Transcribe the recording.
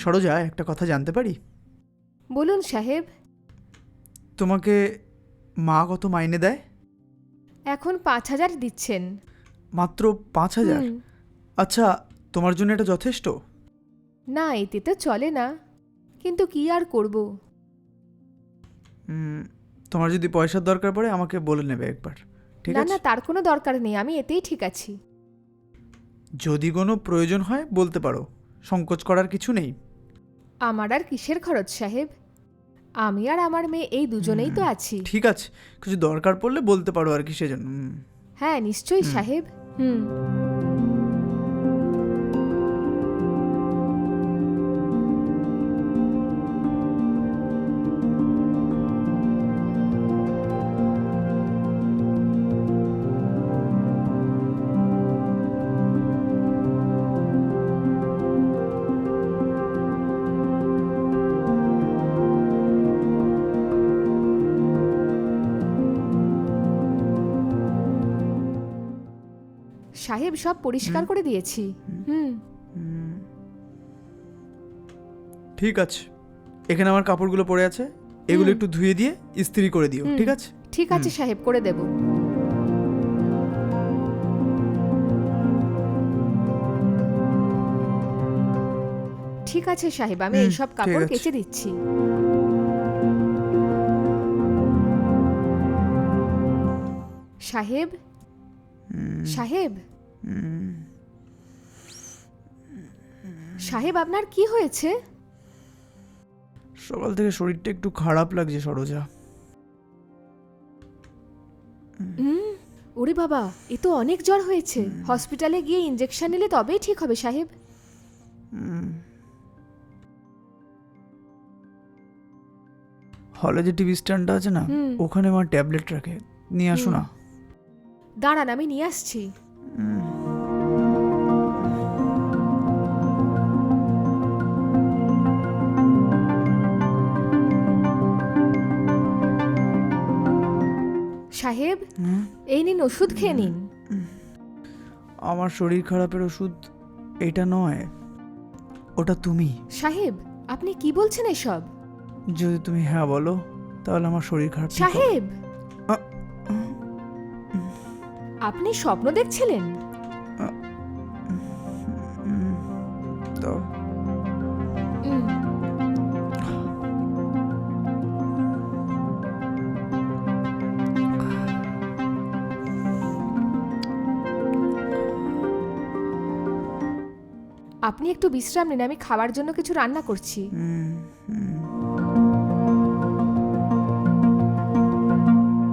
সরোজা একটা কথা জানতে পারি? বলুন সাহেব। তোমাকে মা কত মাইনে দেয়? এখন পাঁচ হাজার দিচ্ছেন। মাত্র পাঁচ হাজার? হুম, আচ্ছা তোমার জন্য এটা যথেষ্ট? না এতে তো চলে না। কিন্তু কি আর করব? উম, তোমার যদি পয়সার দরকার পড়ে আমাকে বলে নেবে একবার। ঠিক না আছে? না তার কোনো দরকার নেই আমি এতেই ঠিক আছি। যদি কোনো প্রয়োজন হয় বলতে পারো। সংকোচ করার কিছু নেই। আমার আর কিসের খরচ সাহেব? আমি আর আমার মেয়ে এই দুজনেই তো আছি। ঠিক আছে কিছু দরকার পড়লে বলতে পারো আর কি সেজন্য হ্যাঁ নিশ্চয়ই। সাহেব। হুম। সাহেব সব পরিষ্কার করে দিয়েছি। হুম। ঠিক আছে। এখানে আমার কাপড়গুলো পড়ে আছে। এগুলো একটু ধুয়ে দিয়ে ইস্ত্রি করে দিও ঠিক আছে? ঠিক আছে সাহেব করে দেব। ঠিক আছে সাহেব আমি হুম, এইসব কাপড়। কেচে দিচ্ছি। সাহেব সাহেব? সাহেব আপনার কি হয়েছে? সকাল থেকে শরীরটা একটু খারাপ লাগছে সরোজা। ওরে বাবা এ তো অনেক জ্বর হয়েছে। হসপিটালে গিয়ে ইঞ্জেকশন নিলে তবেই ঠিক হবে সাহেব। হলে যে টিভি স্ট্যান্ডটা আছে না ওখানে আমার ট্যাবলেট রাখে। নিয়ে আসো না। দাঁড়ান আমি নিয়ে আসছি। সাহেব এই নিন ওষুধ খেয়ে নিন। আমার শরীর খারাপের ওষুধ এটা নয় ওটা তুমি। সাহেব আপনি কি বলছেন এসব? যদি তুমি হ্যাঁ বলো তাহলে আমার শরীর খারাপ সাহেব! আপনি স্বপ্ন দেখছিলেন। উম, আপনি একটু বিশ্রাম নিন আমি খাওয়ার জন্য কিছু রান্না করছি।